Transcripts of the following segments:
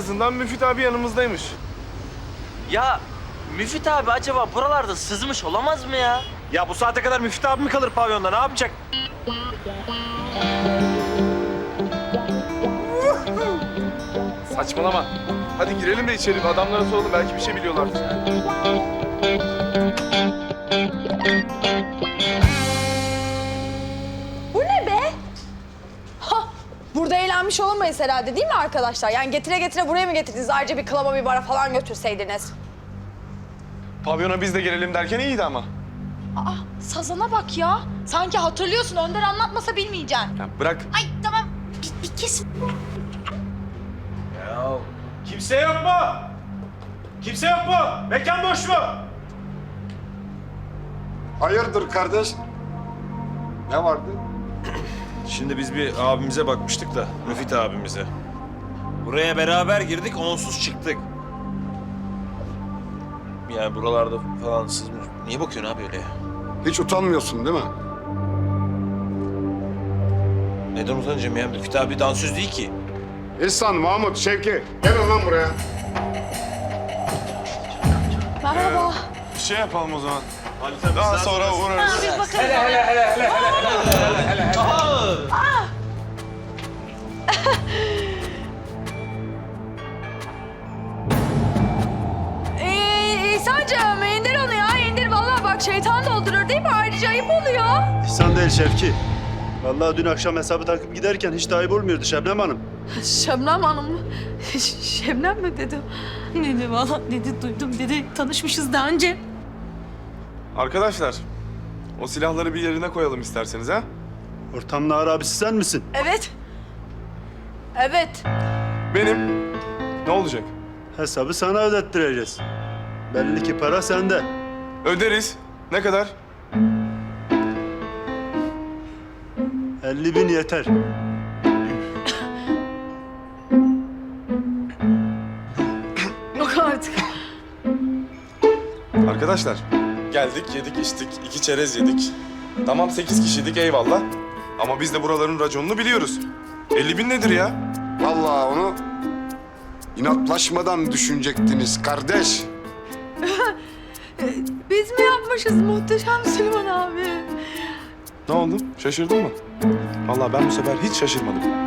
azından Müfit abi yanımızdaymış. Ya Müfit abi acaba buralarda sızmış olamaz mı ya? Ya bu saate kadar Müftü abi mi kalır pavyonda ne yapacak? Saçmalama. Hadi girelim de içeri. Adamlara soralım. Belki bir şey biliyorlardır. Burada eğlenmiş olamayız herhalde değil mi arkadaşlar? Yani getire getire buraya mı getirdiniz? Ayrıca bir klaba bir bara falan götürseydiniz. Pavyona biz de gelelim derken iyiydi ama. Aa, sazana bak ya. Sanki hatırlıyorsun. Önder anlatmasa bilmeyeceksin. Ya bırak. Ay tamam. Bir, bir kes. Ya kimse yok mu? Kimse yok mu? Mekan boş mu? Hayırdır kardeş? Ne vardı? Şimdi biz bir abimize bakmıştık da Müfit abimize. Buraya beraber girdik onsuz çıktık. Yani buralarda falan sızmış. Niye bakıyorsun abi öyle ya? Hiç utanmıyorsun değil mi? Neden utanacağım ya? Müfit abi dansöz değil ki. İhsan, Mahmut, Şevki. Gelin lan buraya. Şey yapalım o zaman. Daha sonra uğrarız. Biz bakalım. Ee, İhsan'cığım indir onu ya. indir. Vallahi bak şeytan doldurur değil mi? Ayrıca ayıp oluyor. İhsan değil Şevki. Vallahi dün akşam hesabı takıp giderken hiç de ayıp olmuyordu Şebnem Hanım. Şebnem Hanım mı? Şebnem mi dedi? Dedi valla dedi duydum dedi tanışmışız daha önce. Arkadaşlar, o silahları bir yerine koyalım isterseniz ha? Ortamın ağır abisi sen misin? Evet. Evet. Benim. Ne olacak? Hesabı sana ödettireceğiz. Belli ki para sende. Öderiz. Ne kadar? 50 bin yeter. Yok artık. Arkadaşlar, geldik, yedik, içtik, iki çerez yedik. Tamam sekiz kişiydik eyvallah. Ama biz de buraların raconunu biliyoruz. 50 bin nedir ya? Vallahi onu inatlaşmadan düşünecektiniz kardeş. Biz mi yapmışız muhteşem Süleyman abi? Ne oldu? Şaşırdın mı? Vallahi ben bu sefer hiç şaşırmadım.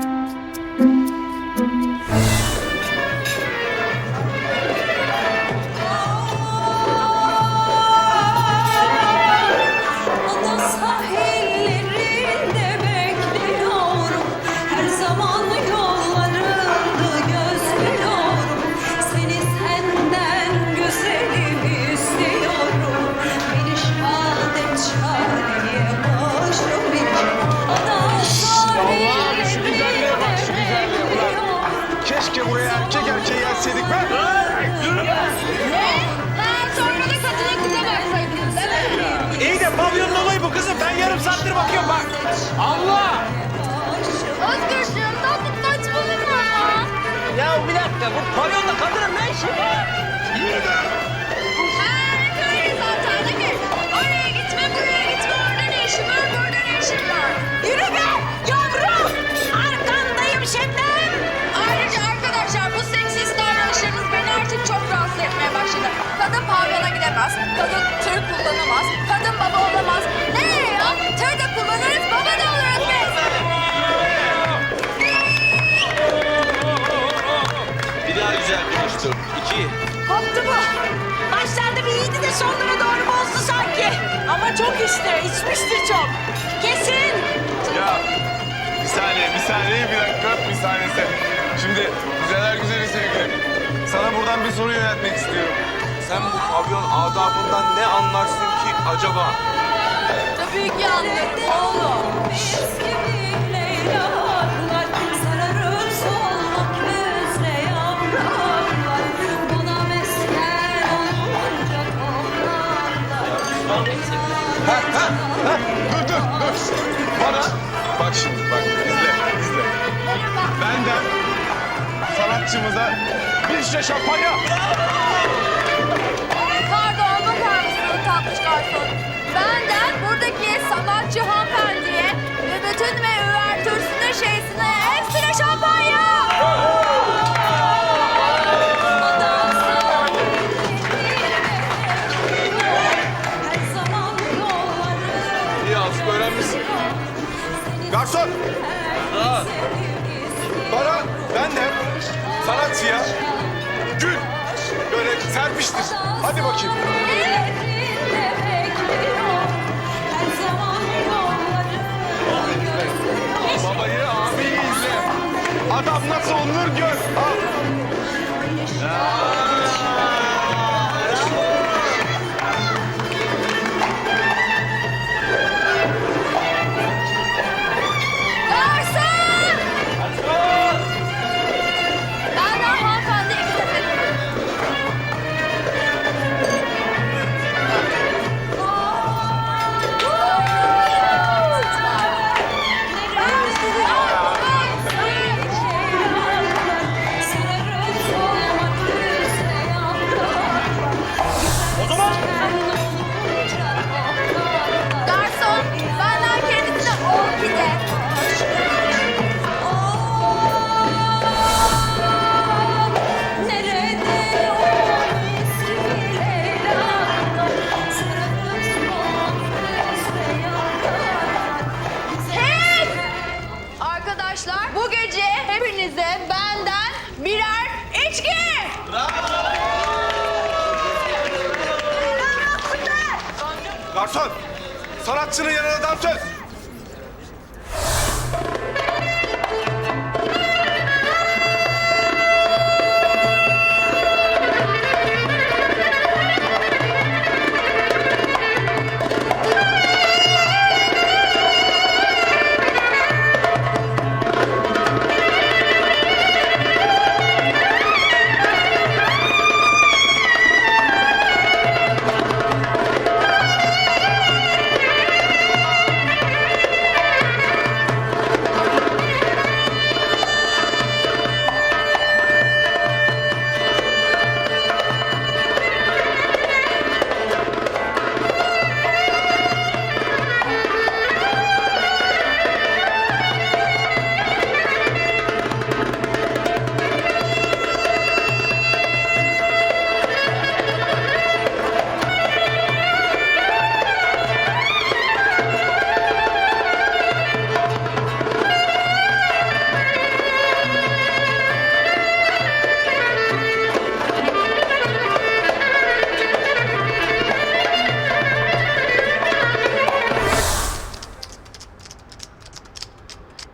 Gidemez, kadın tır kullanamaz, kadın baba olamaz. Ne ya? Tır da kullanırız, baba da oluruz biz. Bir daha güzel konuştum. İki. Koptu bu. Başlarda bir iyiydi de sonlara doğru bozdu sanki. Ama çok işte içmiştir çok. Kesin. Ya bir saniye, bir saniye, bir dakika, bir saniye sen. Şimdi güzeller güzeli sevgilim. Sana buradan bir soru yöneltmek istiyorum. Sen bu pavyon adabından ne anlarsın ki acaba? Tabii ki anlarım oğlum. Eski Leyla'lar sararıp maçımıza bir şişe şampanya. Pardon bakar mısınız tatlış garson? Benden buradaki sanatçı hanımefendiye ve bütün ve üvertürsüne şeysine hepsine şampanya. Serpiştir. Hadi bakayım.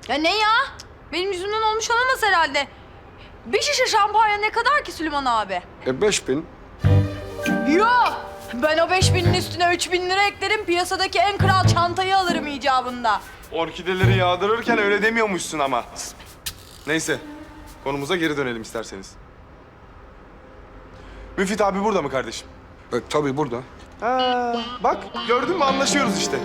Ya ne ya? Benim yüzümden olmuş olamaz herhalde. Bir şişe şampanya ne kadar ki Süleyman abi? E beş bin. Yo! Ben o beş binin üstüne üç bin lira eklerim, piyasadaki en kral çantayı alırım icabında. Orkideleri yağdırırken öyle demiyormuşsun ama. Neyse. Konumuza geri dönelim isterseniz. Müfit abi burada mı kardeşim? E, tabii burada. Ha, bak gördün mü anlaşıyoruz işte.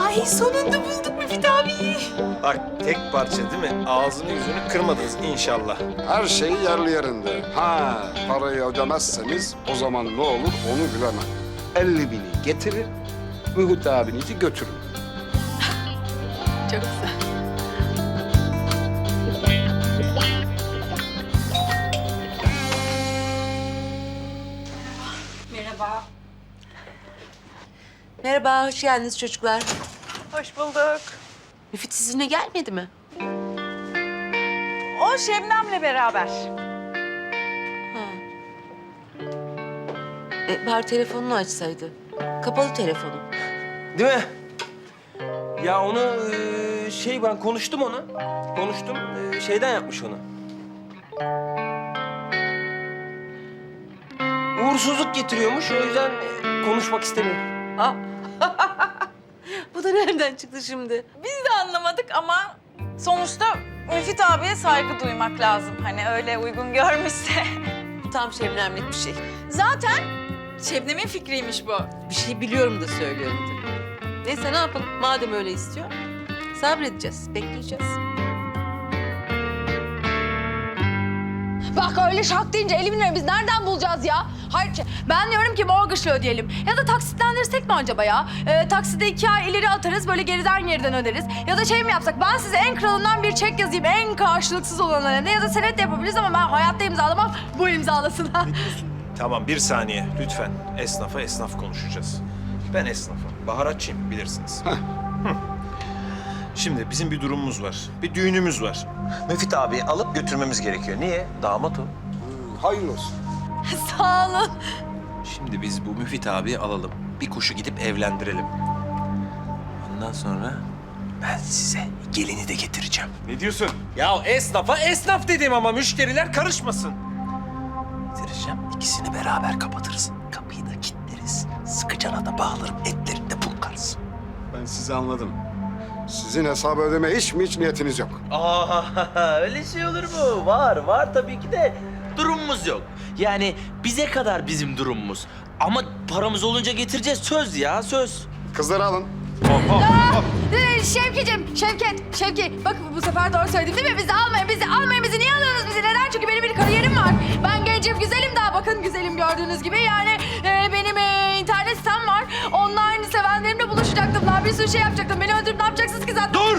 Ay sonunda bulduk Müfit abiyi. Bak tek parça değil mi? Ağzını yüzünü kırmadınız inşallah. Her şey yerli yerinde. Ha parayı ödemezseniz o zaman ne olur onu bilemem. 50 bini getirin, Mühit abinizi götürün. Çok güzel. Merhaba, hoş geldiniz çocuklar. Hoş bulduk. Müfit sizinle gelmedi mi? O Şebnem'le beraber. E, bari telefonunu açsaydı. Kapalı telefonu. Değil mi? Ya onu e, şey ben konuştum onu. Konuştum. e, Şeyden yapmış onu. Uğursuzluk getiriyormuş. O yüzden e, konuşmak istemiyor. Bu da nereden çıktı şimdi? Biz de anlamadık ama sonuçta Müfit abiye saygı duymak lazım. Hani öyle uygun görmüşse. Tam Şebnemlik bir şey. Zaten Şebnem'in fikriymiş bu. Bir şey biliyorum da söylüyorum tabii. Neyse ne yapalım? Madem öyle istiyor, sabredeceğiz, bekleyeceğiz. Bak öyle şak deyince 50 bin lira biz nereden bulacağız ya? Hayır ben diyorum ki mortgage'la ödeyelim. Ya da taksitlendirsek mi acaba ya? Ee, takside iki ay ileri atarız böyle geriden geriden öderiz. Ya da şey mi yapsak ben size en kralından bir çek yazayım en karşılıksız olanlarına. Ya da senet de yapabiliriz ama ben hayatta imzalamam bu imzalasın. Tamam bir saniye lütfen. Esnafa esnaf konuşacağız. Ben esnafım. Baharatçıyım bilirsiniz. Şimdi bizim bir durumumuz var. Bir düğünümüz var. Müfit abi alıp götürmemiz gerekiyor. Niye? Damat o. Hayırlı olsun. Sağ olun. Şimdi biz bu Müfit abi alalım. Bir kuşu gidip evlendirelim. Ondan sonra ben size gelini de getireceğim. Ne diyorsun? Ya esnafa esnaf dedim ama müşteriler karışmasın. Getireceğim. İkisini beraber kapatırız. Kapıyı da kilitleriz. Sıkıcana da bağlarım. Etlerini de pulkarız. Ben sizi anladım. Sizin hesabı ödeme hiç mi hiç niyetiniz yok? Aa, öyle şey olur mu? Var, var tabii ki de durumumuz yok. Yani bize kadar bizim durumumuz. Ama paramız olunca getireceğiz söz ya söz. Kızları alın. Ee, Şevkicim, Şevket, Şevki. Bak bu sefer doğru söyledim değil mi? Bizi almayın, bizi almayın. Bizi niye alıyorsunuz bizi? Neden? Çünkü benim bir kariyerim var. Ben gencim, güzelim daha. Bakın güzelim gördüğünüz gibi. Yani e, benim e, internet sitem var. Daha bir sürü şey yapacaktım. Beni öldürüp ne yapacaksınız ki zaten? Dur!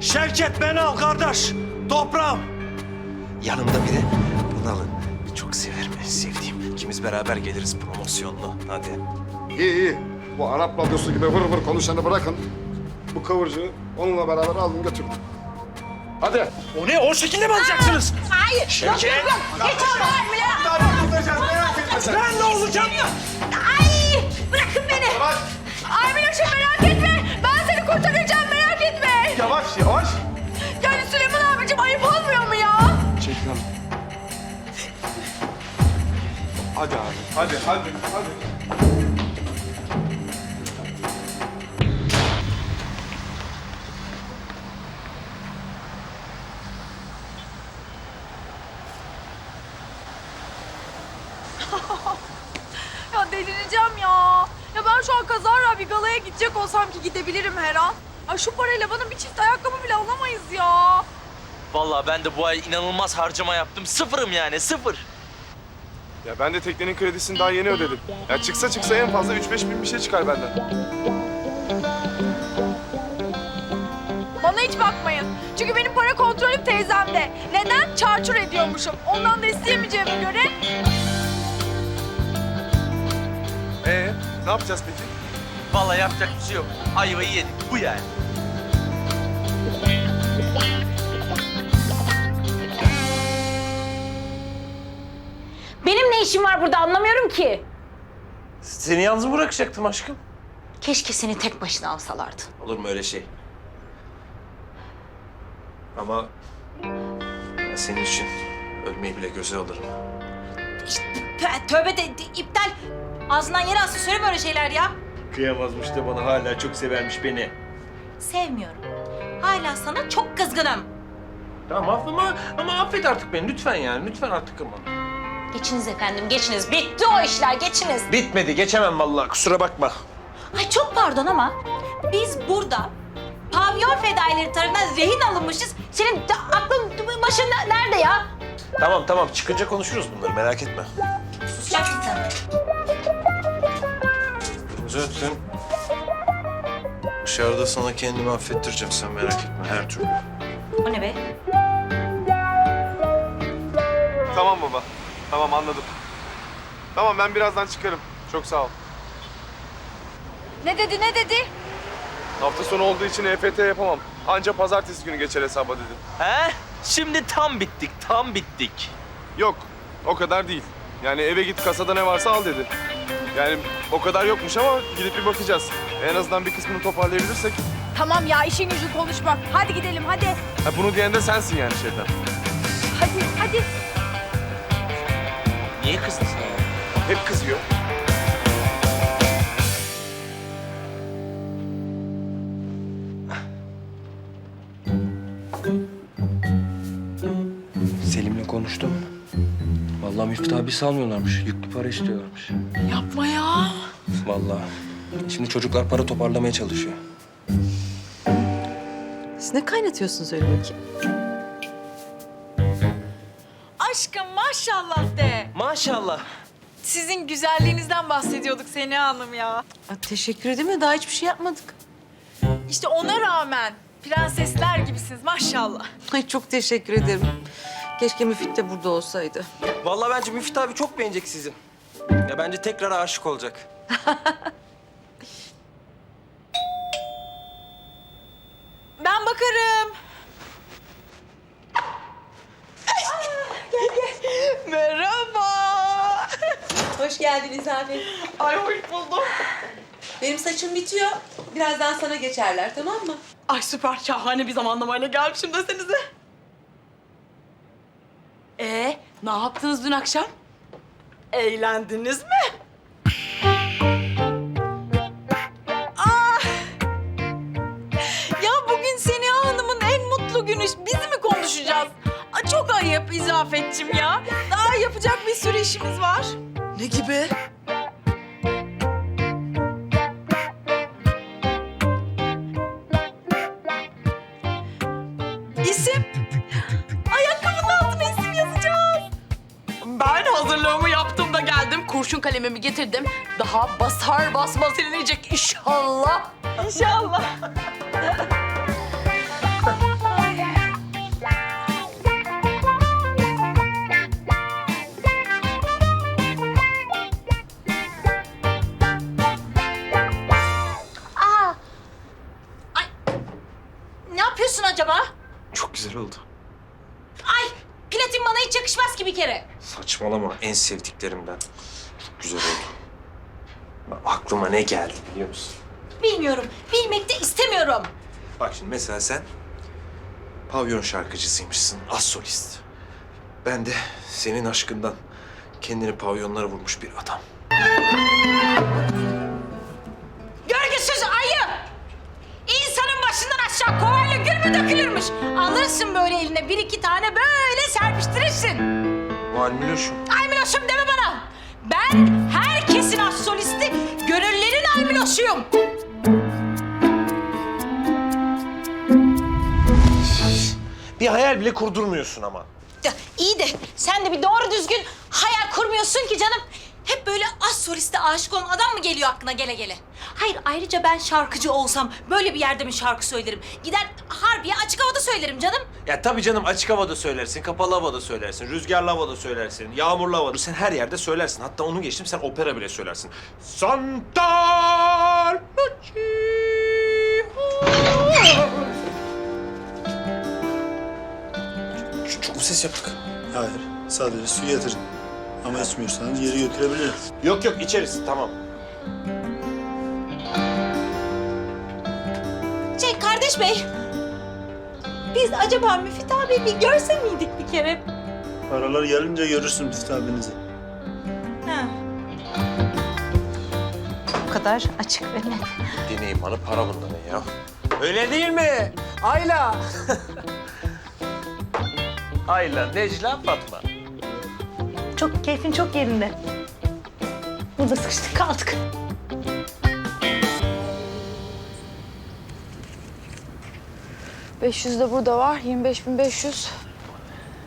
Şevket beni al kardeş. Toprağım. Yanımda biri bunu alın. Çok severim, sevdiğim. İkimiz beraber geliriz promosyonlu. Hadi. İyi iyi. Bu Arap radyosu gibi vır vır konuşanı bırakın. Bu kıvırcığı onunla beraber alın götürün. Hadi. O ne? O şekilde mi alacaksınız? Hayır. Yok yok yok. Geç onu. Ben ne olacağım? Miloş'um merak etme. Ben seni kurtaracağım merak etme. Yavaş yavaş. Yani Süleyman abicim ayıp olmuyor mu ya? Çekil hanım. Hadi abi. Hadi hadi hadi. Ya delireceğim ya. Ben şu an kazara bir galaya gidecek olsam ki gidebilirim her an. Ay şu parayla bana bir çift ayakkabı bile alamayız ya. Vallahi ben de bu ay inanılmaz harcama yaptım. Sıfırım yani sıfır. Ya ben de teknenin kredisini daha yeni ödedim. Ya çıksa çıksa en fazla 3-5 bin bir şey çıkar benden. Bana hiç bakmayın. Çünkü benim para kontrolüm teyzemde. Neden? Çarçur ediyormuşum. Ondan da isteyemeyeceğime göre ne yapacağız peki? Vallahi yapacak bir şey yok. Ayvayı yedik bu yani. Benim ne işim var burada anlamıyorum ki. Seni yalnız mı bırakacaktım aşkım? Keşke seni tek başına alsalardı. Olur mu öyle şey? Ama ben senin için ölmeyi bile göze alırım. Tö- tövbe de, de- iptal. Ağzından yere alsın söyleme öyle şeyler ya. Kıyamazmış da bana hala çok severmiş beni. Sevmiyorum. Hala sana çok kızgınım. Tamam affama ama affet artık beni lütfen yani. Lütfen artık ama. Geçiniz efendim geçiniz. Bitti o işler geçiniz. Bitmedi geçemem vallahi kusura bakma. Ay çok pardon ama biz burada pavyon fedaileri tarafından rehin alınmışız. Senin de aklın başında nerede ya? Tamam tamam çıkınca konuşuruz bunları merak etme. Susacaksın sen. dışarıda sana kendimi affettireceğim sen merak etme her türlü. O ne be? Tamam baba. Tamam anladım. Tamam ben birazdan çıkarım. Çok sağ ol. ne dedi ne dedi? Hafta sonu olduğu için EFT yapamam. Anca pazartesi günü geçer hesaba dedi. He? Şimdi tam bittik, tam bittik. Yok, o kadar değil. Yani eve git kasada ne varsa al dedi. Yani o kadar yokmuş ama gidip bir bakacağız. En azından bir kısmını toparlayabilirsek. Tamam ya işin gücün konuşmak. Hadi gidelim hadi. Ha, bunu diyen de sensin yani şeyden. Hadi hadi. Niye kızdın sen ya? Hep kızıyor. Selim'le konuştum. Vallahi Müftü abi salmıyorlarmış. Yüklü para istiyorlarmış. Yapma ya. Vallahi. Şimdi çocuklar para toparlamaya çalışıyor. Siz ne kaynatıyorsunuz öyle bakayım? Aşkım maşallah de. Maşallah. Sizin güzelliğinizden bahsediyorduk Sena Hanım ya. Aa, teşekkür ederim de daha hiçbir şey yapmadık. İşte ona rağmen prensesler gibisiniz maşallah. Ay çok teşekkür ederim. Keşke Müfit de burada olsaydı. Vallahi bence Müftü abi çok beğenecek sizi. Ya bence tekrar aşık olacak. bakarım. Merhaba. Hoş geldin İzafet. Ay hoş buldum. Benim saçım bitiyor. Birazdan sana geçerler tamam mı? Ay süper şahane bir zamanlamayla gelmişim desenize. Ee, ne yaptınız dün akşam? Eğlendiniz mi? Ah! Ya bugün Seniha Hanım'ın en mutlu günü. Biz mi konuşacağız? Aa, çok ayıp İzafetçim ya. Daha yapacak bir sürü işimiz var. Ne gibi? Hazırlığımı yaptım da geldim. Kurşun kalemimi getirdim. Daha basar basmaz silinecek inşallah. İnşallah. Saçmalama en sevdiklerimden. Çok güzel oldu. Aklıma ne geldi biliyor musun? Bilmiyorum. Bilmek de istemiyorum. Bak şimdi mesela sen pavyon şarkıcısıymışsın, az solist. Ben de senin aşkından kendini pavyonlara vurmuş bir adam. Görgüsüz ayı! İnsanın başından aşağı kovayla gül mü dökülürmüş? Alırsın böyle eline bir iki tane böyle serpiştirirsin. Malmülüşüm. Ay Miloş'um deme bana. Ben herkesin az solisti, gönüllerin ay Miloş'uyum. Bir hayal bile kurdurmuyorsun ama. Ya, iyi de sen de bir doğru düzgün hayal kurmuyorsun ki canım. Hep böyle az soliste aşık olan adam mı geliyor aklına gele gele? Hayır ayrıca ben şarkıcı olsam böyle bir yerde mi şarkı söylerim? Gider harbiye açık havada söylerim canım. Ya tabii canım açık havada söylersin, kapalı havada söylersin, rüzgarlı havada söylersin, yağmurlu havada. Sen her yerde söylersin. Hatta onu geçtim sen opera bile söylersin. Santa Lucia. Çok, mu ses yaptık? Hayır. Sadece su getirin. Ama içmiyorsanız yeri götürebilirim. Yok yok içeriz tamam. Şey kardeş bey. Biz acaba Müfit abi bir görse miydik bir kere? Paralar gelince görürsün Müftü abinizi. Ha. Bu kadar açık ve net. Dinleyin bana para bunda ne ya? Öyle değil mi? Ayla. Ayla, Necla, Fatma. Çok keyfin çok yerinde. Burada sıkıştık kaldık. ...500 de burada var. 25.500.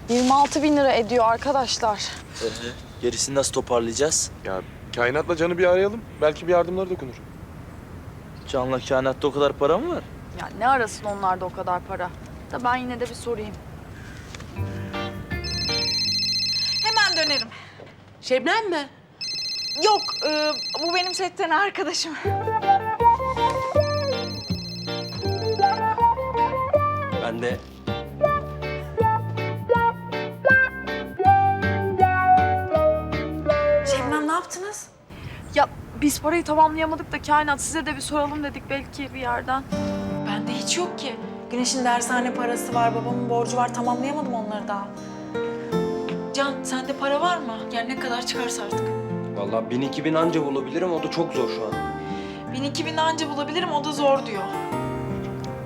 26 bin lira ediyor arkadaşlar. Gerisini nasıl toparlayacağız? Ya kainatla Can'ı bir arayalım. Belki bir yardımları dokunur. Canla kainatta o kadar para mı var? Ya ne arasın onlarda o kadar para? Da ben yine de bir sorayım. Dönerim. Şebnem mi? Yok, e, bu benim setten arkadaşım. Ben de Şebnem ne yaptınız? Ya biz parayı tamamlayamadık da kainat size de bir soralım dedik belki bir yerden. Bende hiç yok ki. Güneş'in dershane parası var, babamın borcu var. Tamamlayamadım onları daha. Can, sende para var mı? Yani ne kadar çıkarsa artık. Vallahi bin iki bin anca bulabilirim o da çok zor şu an. Bin iki bin anca bulabilirim, o da zor diyor.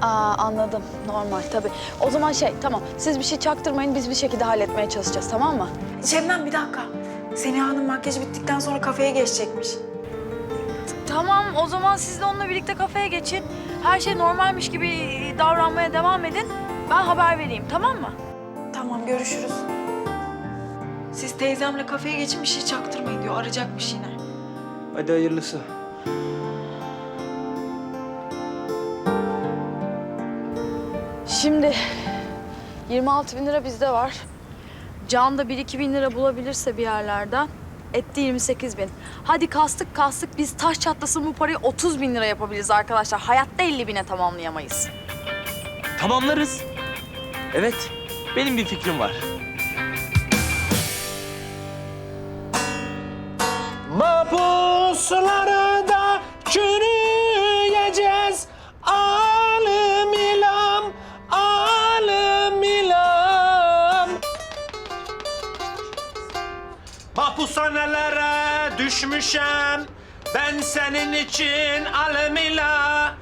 Aa anladım. Normal tabii. O zaman şey tamam siz bir şey çaktırmayın biz bir şekilde halletmeye çalışacağız tamam mı? Şebnem bir dakika. Seniha Hanım makyajı bittikten sonra kafeye geçecekmiş. Tamam o zaman siz de onunla birlikte kafeye geçin. Her şey normalmiş gibi davranmaya devam edin. Ben haber vereyim tamam mı? Tamam, görüşürüz. Siz teyzemle kafeye geçin bir şey çaktırmayın diyor. Arayacakmış yine. Hadi hayırlısı. Şimdi 26 bin lira bizde var. Can da 1-2 bin lira bulabilirse bir yerlerden etti 28 bin. Hadi kastık kastık biz taş çatlasın bu parayı 30 bin lira yapabiliriz arkadaşlar. Hayatta 50 bine tamamlayamayız. tamamlarız. Evet, benim bir fikrim var. Mapuslarda çürüyeceğiz. Alım ilam, alım ilam. Mahpushanelere düşmüşem. Ben senin için alım ila.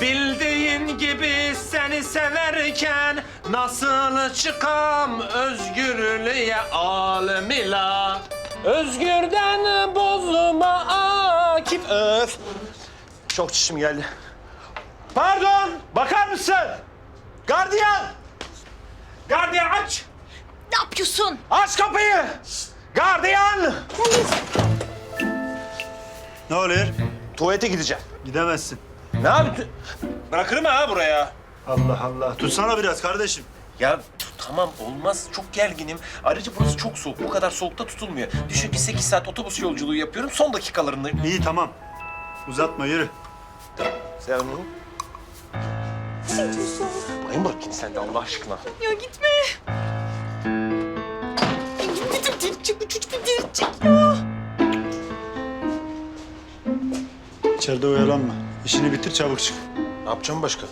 Bildiğin gibi seni severken nasıl çıkam özgürlüğe alım ila. Özgürden bozma Akif. Öf. Çok çişim geldi. Pardon, bakar mısın? Gardiyan. Gardiyan aç. Ne yapıyorsun? Aç kapıyı. Gardiyan. Ne oluyor? Tuvalete gideceğim. Gidemezsin. Ne yaptın? Bırakırım ha buraya. Allah Allah. Tutsana biraz kardeşim. Ya tamam olmaz. Çok gerginim. Ayrıca burası çok soğuk. Bu kadar soğukta tutulmuyor. Düşün ki 8 saat otobüs yolculuğu yapıyorum. Son dakikalarındayım. İyi tamam. Uzatma yürü. Sen onu... Bayım bakayım sen de Allah aşkına. Ya gitme. Gitme delirecek bu çocuk bir delirecek ya. İçeride oyalanma. İşini bitir çabuk çık. Ne yapacağım başka?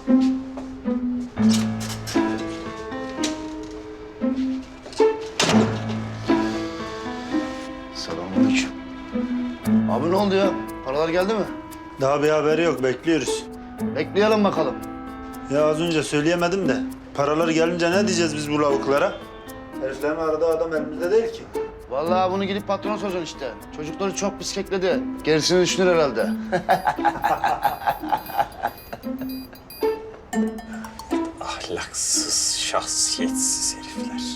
Abi ne oldu ya? Paralar geldi mi? Daha bir haberi yok bekliyoruz. Bekleyelim bakalım. Ya az önce söyleyemedim de. Paralar gelince ne diyeceğiz biz bu lavuklara? Heriflerin aradığı adam elimizde değil ki. Vallahi bunu gidip patrona soracaksın işte. Çocukları çok bisikletledi. Gerisini düşünür herhalde. Ahlaksız, şahsiyetsiz herifler.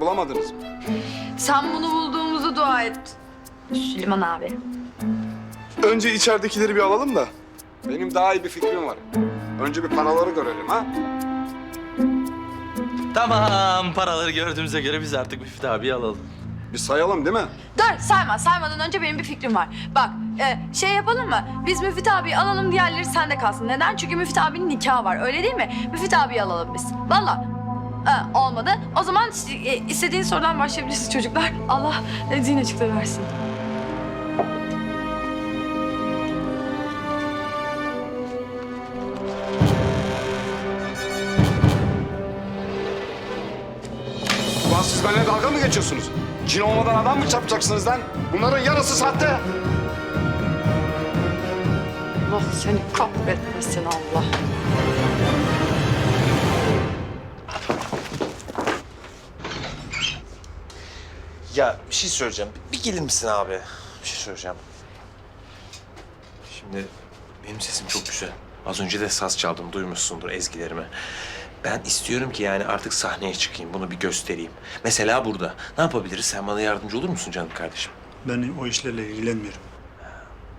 Bulamadınız mı? Sen bunu bulduğumuzu dua et. Süleyman abi. Önce içeridekileri bir alalım da. Benim daha iyi bir fikrim var. Önce bir paraları görelim ha. Tamam, paraları gördüğümüze göre biz artık Müftü abiyi alalım. Bir sayalım değil mi? Dur sayma. Saymadan önce benim bir fikrim var. Bak e, şey yapalım mı? Biz Müfit abiyi alalım diğerleri sende kalsın. Neden? Çünkü Müfit abinin nikahı var. Öyle değil mi? Müfit abiyi alalım biz. Vallahi. E, olmadı. O zaman e, istediğin sorudan başlayabilirsiniz çocuklar. Allah e, açıklığı versin. Ulan siz benimle dalga mı geçiyorsunuz? Cin olmadan adam mı çarpacaksınız lan? Bunların yarısı sahte. Allah seni kahretmesin Allah. Ya bir şey söyleyeceğim. Bir gelir misin abi? Bir şey söyleyeceğim. Şimdi benim sesim çok güzel. Az önce de saz çaldım, duymuşsundur ezgilerimi. Ben istiyorum ki yani artık sahneye çıkayım, bunu bir göstereyim. Mesela burada. Ne yapabiliriz? Sen bana yardımcı olur musun canım kardeşim? Ben o işlerle ilgilenmiyorum.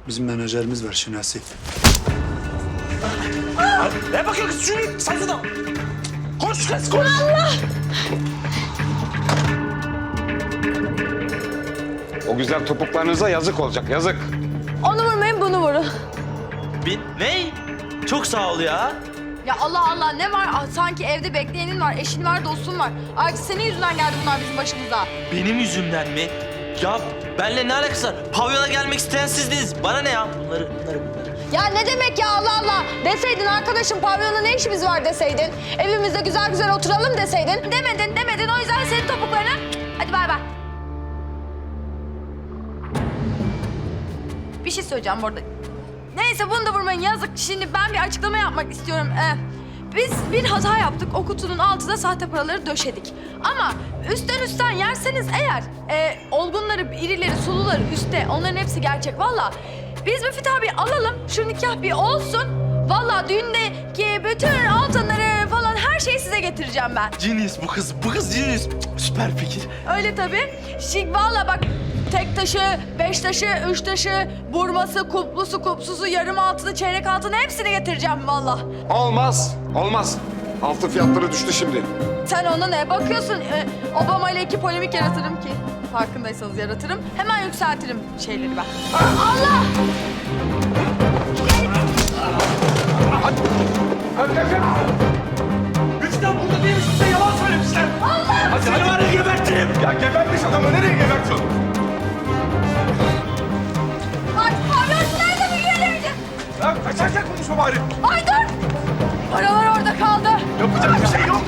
Bizim menajerimiz var Şinasi. Ne bakıyorsun? Şunu sazına. Koş kız koş. O güzel topuklarınıza yazık olacak, yazık. Onu vurmayın bunu vurun. Bin, ne? Çok sağ ol ya. Ya Allah Allah ne var? Ah, sanki evde bekleyenin var, eşin var, dostun var. Ayrıca senin yüzünden geldi bunlar bizim başımıza. Benim yüzümden mi? Ya benle ne alakası var? Pavyona gelmek isteyen sizdiniz. Bana ne ya? Bunları, bunları, bunları. Ya ne demek ya Allah Allah? Deseydin arkadaşım pavyonda ne işimiz var deseydin. Evimizde güzel güzel oturalım deseydin. Demedin demedin o yüzden senin topuklarına... Hadi bay bay. Bir şey söyleyeceğim bu arada. Neyse bunu da vurmayın yazık. Şimdi ben bir açıklama yapmak istiyorum. Ee, biz bir hata yaptık. O kutunun altına sahte paraları döşedik. Ama üstten üstten yerseniz eğer e, olgunları, irileri, suluları üstte onların hepsi gerçek. Valla biz Müfit abi alalım. Şu nikah bir olsun. Valla düğündeki bütün altınları falan her şeyi size getireceğim ben. Genius bu kız, bu kız genius. Süper fikir. Öyle tabii. Şık valla bak tek taşı, beş taşı, üç taşı, burması, kuplusu, kupsusu, yarım altını, çeyrek altını hepsini getireceğim valla. Olmaz, olmaz. Altın fiyatları düştü şimdi. Sen ona ne bakıyorsun? Ee, Obama ile iki polemik yaratırım ki. Farkındaysanız yaratırım. Hemen yükseltirim şeyleri ben. Allah! Üçten burada değilmiş size yalan söylemişler. Allah! Hadi hadi var ya gebertirim. Ya gebermiş adamı nereye gebertiyorsun? Lan kaçarken konuşma bari. Ay! Paralar orada kaldı. Yapacak bir şey yok.